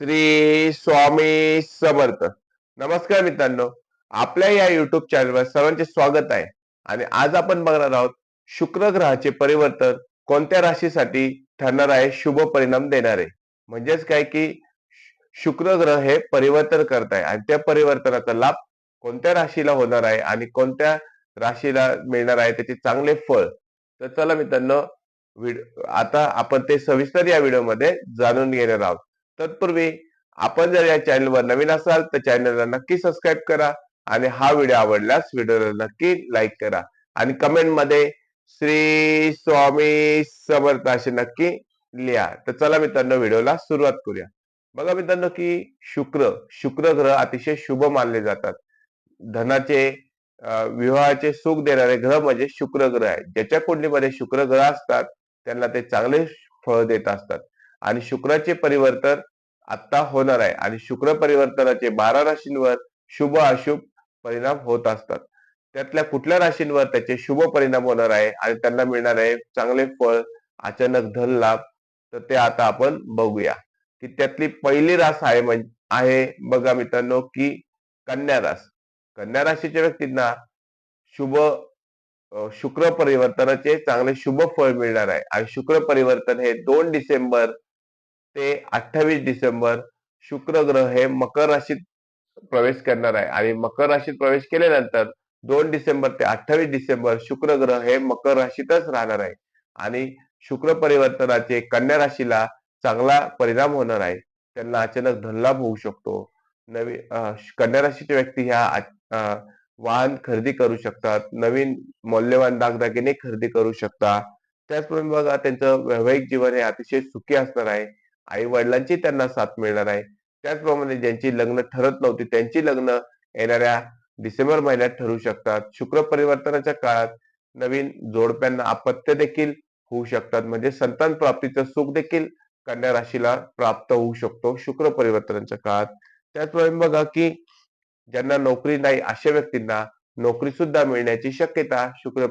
श्री स्वामी समर्थ. नमस्कार मित्रांनो. आपल्या या युट्यूब चॅनलवर सर्वांचे स्वागत आहे. आणि आज आपण बघणार आहोत शुक्र ग्रहाचे परिवर्तन कोणत्या राशीसाठी ठरणार आहे शुभ परिणाम देणारे? म्हणजेच काय की शुक्र ग्रह हे परिवर्तन करत आहे. आणि त्या परिवर्तनाचा लाभ कोणत्या राशीला होणार आहे आणि कोणत्या राशीला मिळणार आहे त्याचे चांगले फळ? तर चला मित्रांनो आता आपण ते सविस्तर या व्हिडिओमध्ये जाणून घेणार आहोत. तत्पूर्वी आपण जर या चॅनलवर नवीन असाल तर चॅनलला नक्की सबस्क्राईब करा आणि हा व्हिडिओ आवडल्यास व्हिडिओला नक्की लाईक करा. आणि कमेंटमध्ये श्री स्वामी समर्थ असे नक्की लिहा. तर चला मित्रांनो व्हिडिओला सुरुवात करूया. बघा मित्रांनो की शुक्र शुक्र ग्रह अतिशय शुभ मानले जातात. धनाचे विवाहाचे सुख देणारे ग्रह म्हणजे शुक्र ग्रह आहे. ज्याच्या कुंडलीमध्ये शुक्र ग्रह असतात त्यांना ते चांगले फळ देत असतात. आणि शुक्राचे परिवर्तन आता होणार आहे. आणि शुक्र परिवर्तनाचे बारा राशींवर शुभ अशुभ परिणाम होत असतात. त्यातल्या कुठल्या राशींवर त्याचे शुभ परिणाम होणार आहे आणि त्यांना मिळणार आहे चांगले फळ अचानक धन लाभ तर ते आता आपण बघूया. की त्यातली पहिली रास आहे म्हणजे आहे बघा मित्रांनो की कन्या रास. कन्या राशीच्या व्यक्तींना शुभ शुक्र परिवर्तनाचे चांगले शुभ फळ मिळणार आहे. आणि शुक्र परिवर्तन हे दोन डिसेंबर ते अठ्ठावीस डिसेंबर शुक्र ग्रह हे मकर राशीत प्रवेश करणार आहे. आणि मकर राशीत प्रवेश केल्यानंतर दोन डिसेंबर ते अठ्ठावीस डिसेंबर शुक्र ग्रह हे मकर राशीतच राहणार आहे. आणि शुक्र परिवर्तनाचे कन्या राशीला चांगला परिणाम होणार आहे. त्यांना अचानक धनलाभ होऊ शकतो. नवीन कन्या राशीच्या व्यक्ती ह्या वाहन खरेदी करू शकतात. नवीन मौल्यवान दागदागिने खरेदी करू शकतात. त्याचप्रमाणे बघा त्यांचं वैवाहिक जीवन हे अतिशय सुखी असणार आहे. आई वडिलांची त्यांना साथ मिळणार आहे. त्याचप्रमाणे ज्यांची लग्न ठरत नव्हती त्यांची लग्न येणाऱ्या डिसेंबर महिन्यात ठरू शकतात. शुक्र परिवर्तनाच्या काळात नवीन जोडप्यांना अपत्य देखील होऊ शकतात. म्हणजे संतान प्राप्तीचं सुख देखील कन्या राशीला प्राप्त होऊ शकतो शुक्र परिवर्तनाच्या काळात. त्याचप्रमाणे बघा की ज्यांना नोकरी नाही अशा व्यक्तींना नोकरी सुद्धा मिळण्याची शक्यता शुक्र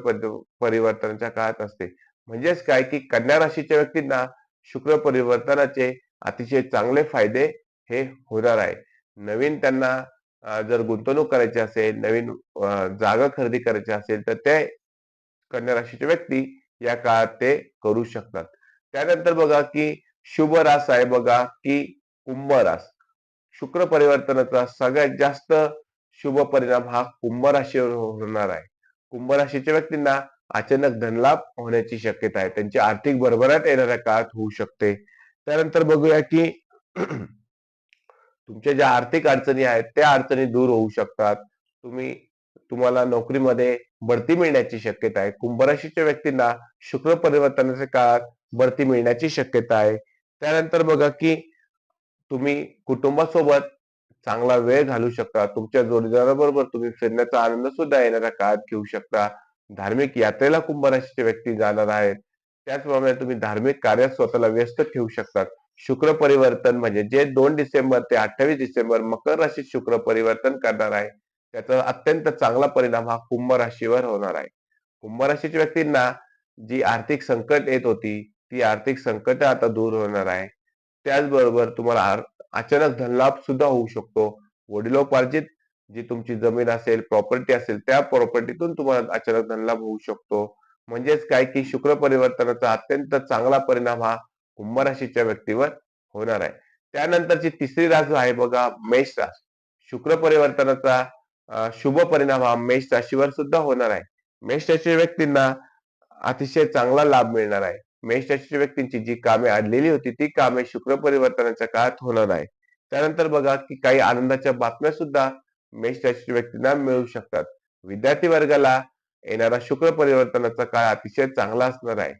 परिवर्तनाच्या काळात असते. म्हणजेच काय की कन्या राशीच्या व्यक्तींना शुक्र परिवर्तनाचे अतिशय चांगले फायदे हे होणार आहे. नवीन त्यांना जर गुंतवणूक करायची असेल नवीन जागा खरेदी करायची असेल तर ते कन्या राशीचे व्यक्ती या काळात ते करू शकतात. त्यानंतर बघा की शुभ रास आहे बघा की कुंभ रास. शुक्र परिवर्तनाचा सगळ्यात जास्त शुभ परिणाम हा कुंभ राशीवर होणार आहे. कुंभ राशीच्या व्यक्तींना अचानक धनलाभ होण्याची शक्यता आहे. त्यांची आर्थिक भरभराट येणाऱ्या काळात होऊ शकते. त्यानंतर बघूया की तुमच्या ज्या आर्थिक अडचणी आहेत त्या अडचणी दूर होऊ शकतात. तुम्ही तुम्हाला नोकरीमध्ये बढती मिळण्याची शक्यता आहे. कुंभराशीच्या व्यक्तींना शुक्र परिवर्तनाच्या काळात बढती मिळण्याची शक्यता आहे. त्यानंतर बघा की तुम्ही कुटुंबासोबत चांगला वेळ घालू शकता. तुमच्या जोडीदाराबरोबर तुम्ही फिरण्याचा आनंद सुद्धा येणाऱ्या काळात घेऊ शकता. धार्मिक यात्रेला कुंभराशीचे व्यक्ती जाणार आहेत. त्याचप्रमाणे तुम्ही धार्मिक कार्यात स्वतःला व्यस्त ठेवू शकतात. शुक्र परिवर्तन म्हणजे जे दोन डिसेंबर ते अठ्ठावीस डिसेंबर मकर राशीत शुक्र परिवर्तन करणार आहे. त्याचा अत्यंत चांगला परिणाम हा कुंभ राशीवर होणार आहे. कुंभ राशीच्या व्यक्तींना जी आर्थिक संकट येत होती ती आर्थिक संकट आता दूर होणार आहे. त्याचबरोबर तुम्हाला अचानक धनलाभ सुद्धा होऊ शकतो. वडिलोपार्जित जी तुमची जमीन असेल प्रॉपर्टी असेल त्या प्रॉपर्टीतून तुम्हाला अचानक धनलाभ होऊ शकतो. म्हणजेच काय की शुक्र परिवर्तनाचा अत्यंत चांगला परिणाम हा कुंभ राशीच्या व्यक्तीवर होणार आहे. त्यानंतरची तिसरी रास आहे बघा मेष रास शुक्र परिवर्तनाचा शुभ परिणाम हा मेष राशीवर सुद्धा होणार आहे. मेष राशीच्या व्यक्तींना अतिशय चांगला लाभ मिळणार आहे. मेष राशीच्या व्यक्तींची जी कामे आणलेली होती ती कामे शुक्र परिवर्तनाच्या काळात होणार आहे. त्यानंतर बघा की काही आनंदाच्या बातम्या सुद्धा मेष व्यक्तींना मिळू शकतात. विद्यार्थी वर्गाला येणारा शुक्र परिवर्तनाचा काळ अतिशय चांगला असणार आहे.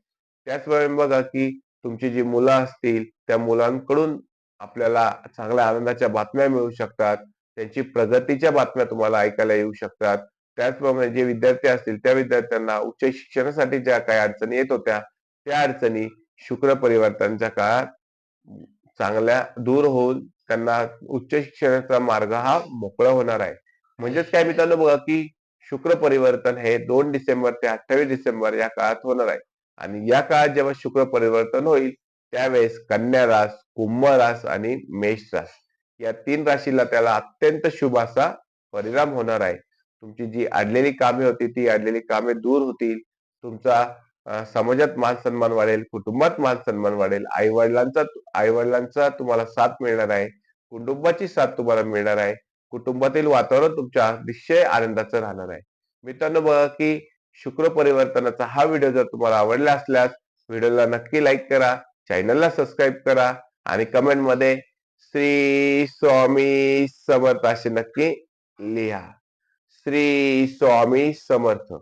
त्याचप्रमाणे बघा की तुमची जी मुलं असतील त्या मुलांकडून आपल्याला चांगल्या आनंदाच्या बातम्या मिळू शकतात. त्यांची प्रगतीच्या बातम्या तुम्हाला ऐकायला येऊ शकतात. त्याचप्रमाणे जे विद्यार्थी असतील त्या विद्यार्थ्यांना उच्च शिक्षणासाठी ज्या काही अडचणी येत होत्या त्या अडचणी शुक्र परिवर्तनाच्या काळात चांगल्या दूर होऊन त्यांना उच्च शिक्षणाचा मार्ग हा मोकळा होणार आहे. म्हणजेच काय मित्रांनो बघा की शुक्र परिवर्तन हे दोन डिसेंबर ते अठ्ठावीस डिसेंबर या काळात होणार आहे. आणि या काळात जेव्हा शुक्र परिवर्तन होईल त्यावेळेस कन्या रास कुंभ रास आणि मेष रास या तीन राशीला त्याला अत्यंत शुभ असा परिणाम होणार आहे. तुमची जी अडलेली कामे होती ती अडलेली कामे दूर होतील. तुमचा समाजात मान सन्मान वाढेल कुटुंबात मान सन्मान वाढेल आई वडिलांचा आई वडिलांचा तुम्हाला साथ मिळणार आहे. कुटुंबाची साथ तुम्हाला मिळणार आहे. कुटुंबातील वातावरण तुमच्या अतिशय आनंदाचं राहणार आहे. मित्रांनो बघा की शुक्र परिवर्तनाचा हा व्हिडिओ जर तुम्हाला आवडला असल्यास व्हिडिओला नक्की लाईक करा चॅनलला सबस्क्राईब करा आणि कमेंटमध्ये श्री स्वामी समर्थ असे नक्की लिहा. श्री स्वामी समर्थ.